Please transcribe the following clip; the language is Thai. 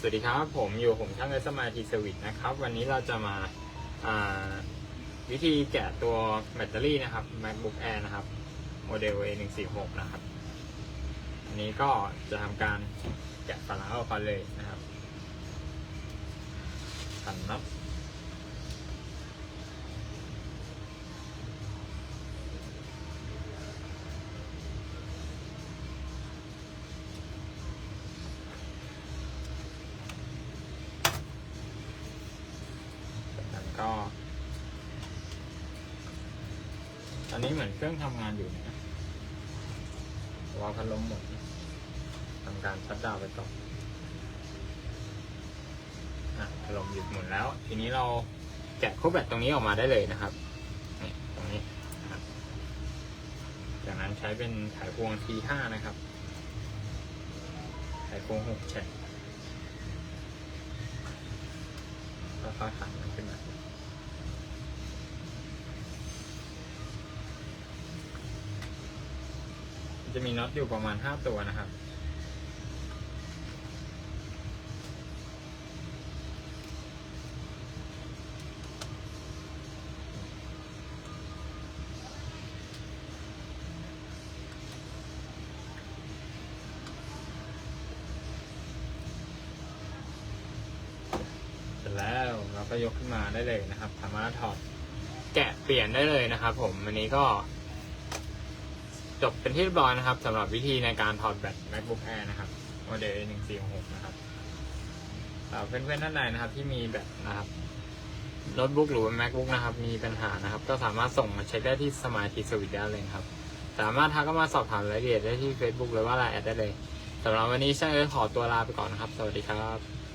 สวัสดีครับ ผมอยู่ผมช่างเอสมาทีสวิตนะครับ วันนี้เราจะมาาวิธีแกะตัวแบตเตอรี่นะครับ MacBook Air นะครับ โมเดล A146 นะครับ อันนี้ก็จะทำการแกะฝาล้างออกมาเลยนะครับขันนับ กนั้นก็ตอนนี้เหมือนเครื่องทำงานอยู่นะรอพัดลมหมดทำการชัดดาวน์ไปก่อนอะพัดลมหยุดหมุนแล้ว ทีนี้เราแกะคู่แบตตรงนี้ออกมาได้เลยนะครับนี่ตรงนี้นะครับจากนั้นใช้เป็นไขควง T5 นะครับไขควง6แฉกค่อยๆขันขึ้นมา จะมีน็อตอยู่ประมาณ 5 ตัวนะครับ เสร็จแล้วเราก็ยกขึ้นมาได้เลยนะครับ สามารถถอดแกะเปลี่ยนได้เลยนะครับผม อันนี้ก็ จบเป็นที่เรียบร้อยนะครับสำหรับวิธีในการถอดแบต MacBook Air นะครับโมเดล A1466 นะครับสำหรับเพื่อนๆท่านใดนะครับ ที่มีแบตนะครับโน้ตบุ๊กหรือว่า MacBook นะครับ มีปัญหานะครับ ก็สามารถส่งมาเช็คได้ที่สมาร์ทีสวิตได้เลยครับ สามารถทักเข้ามาสอบถามรายละเอียดได้ที่ Facebook หรือว่าไลน์แอดได้เลยสำหรับวันนี้ช่างเอิร์ขอตัวลาไปก่อนนะครับ สวัสดีครับ